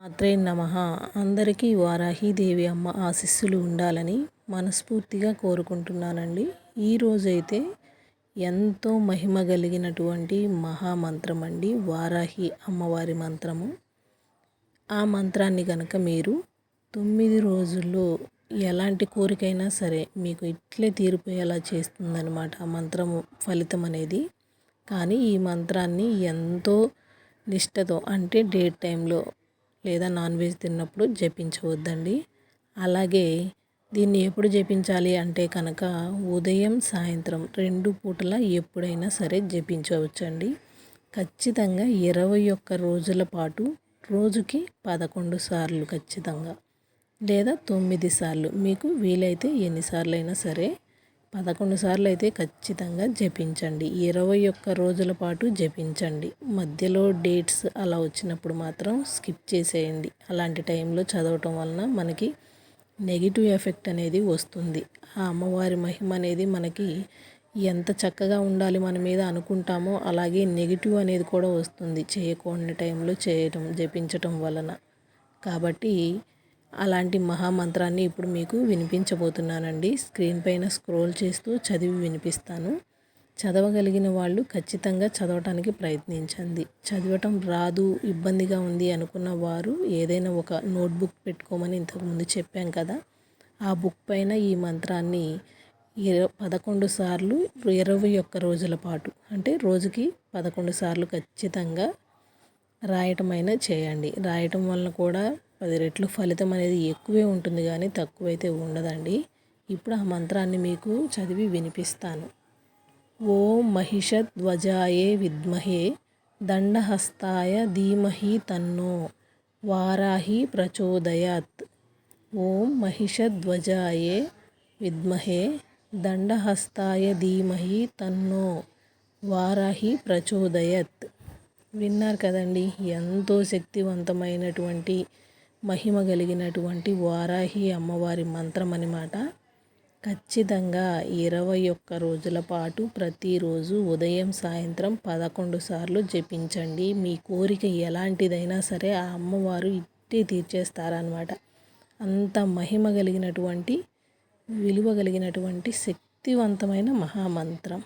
మాత్రే నమ. అందరికీ వారాహీదేవి అమ్మ ఆశీస్సులు ఉండాలని మనస్ఫూర్తిగా కోరుకుంటున్నానండి. ఈరోజైతే ఎంతో మహిమ కలిగినటువంటి మహామంత్రం అండి వారాహి అమ్మవారి మంత్రము. ఆ మంత్రాన్ని కనుక మీరు తొమ్మిది రోజుల్లో ఎలాంటి కోరికైనా సరే మీకు ఇట్లే తీరిపోయేలా చేస్తుందనమాట ఆ మంత్రము ఫలితం అనేది. కానీ ఈ మంత్రాన్ని ఎంతో నిష్టతో అంటే డేట్ టైంలో లేదా నాన్ వెజ్ తిన్నప్పుడు జపించవద్దండి. అలాగే దీన్ని ఎప్పుడు జపించాలి అంటే కనుక ఉదయం సాయంత్రం రెండు పూటల ఎప్పుడైనా సరే జపించవచ్చండి. ఖచ్చితంగా ఇరవై ఒక్క రోజుల పాటు రోజుకి పదకొండు సార్లు ఖచ్చితంగా లేదా తొమ్మిది సార్లు. మీకు వీలైతే ఎన్నిసార్లు అయినా సరే పదకొండు సార్లు అయితే ఖచ్చితంగా జపించండి. ఇరవై ఒక్క రోజుల పాటు జపించండి. మధ్యలో డేట్స్ అలా వచ్చినప్పుడు మాత్రం స్కిప్ చేసేయండి. అలాంటి టైంలో చదవటం వలన మనకి నెగిటివ్ ఎఫెక్ట్ అనేది వస్తుంది. ఆ అమ్మవారి మహిమ అనేది మనకి ఎంత చక్కగా ఉండాలి మన మీద అనుకుంటామో అలాగే నెగిటివ్ అనేది కూడా వస్తుంది. చేయకూడని టైంలో చేయటం జపించటం వలన. కాబట్టి అలాంటి మహామంత్రాన్ని ఇప్పుడు మీకు వినిపించబోతున్నానండి. స్క్రీన్ పైన స్క్రోల్ చేస్తూ చదివి వినిపిస్తాను. చదవగలిగిన వాళ్ళు ఖచ్చితంగా చదవటానికి ప్రయత్నించండి. చదవటం రాదు ఇబ్బందిగా ఉంది అనుకున్న వారు ఏదైనా ఒక నోట్బుక్ పెట్టుకోమని ఇంతకుముందు చెప్పాం కదా. ఆ బుక్ పైన ఈ మంత్రాన్ని పదకొండు సార్లు ఇరవై ఒక్క రోజుల పాటు అంటే రోజుకి పదకొండు సార్లు ఖచ్చితంగా రాయటమైనా చేయండి. రాయటం వలన కూడా పది రెట్లు ఫలితం అనేది ఎక్కువే ఉంటుంది కానీ తక్కువైతే ఉండదండి. ఇప్పుడు ఆ మంత్రాన్ని మీకు చదివి వినిపిస్తాను. ఓం మహిషధ్వజాయే విద్మహే దండహస్తాయ ధీమహి తన్నో వారాహి ప్రచోదయాత్. ఓం మహిషధ్వజాయే విద్మహే దండహస్తాయ ధీమహి తన్నో వారాహి ప్రచోదయత్. విన్నారు కదండి ఎంతో శక్తివంతమైనటువంటి మహిమ కలిగినటువంటి వారాహి అమ్మవారి మంత్రం అనమాట ఖచ్చితంగా ఇరవై ఒక్క రోజుల పాటు ప్రతిరోజు ఉదయం సాయంత్రం పదకొండు సార్లు జపించండి. మీ కోరిక ఎలాంటిదైనా సరే ఆ అమ్మవారు ఇట్టే తీర్చేస్తారనమాట అంత మహిమ కలిగినటువంటి విలువ కలిగినటువంటి శక్తివంతమైన మహామంత్రం.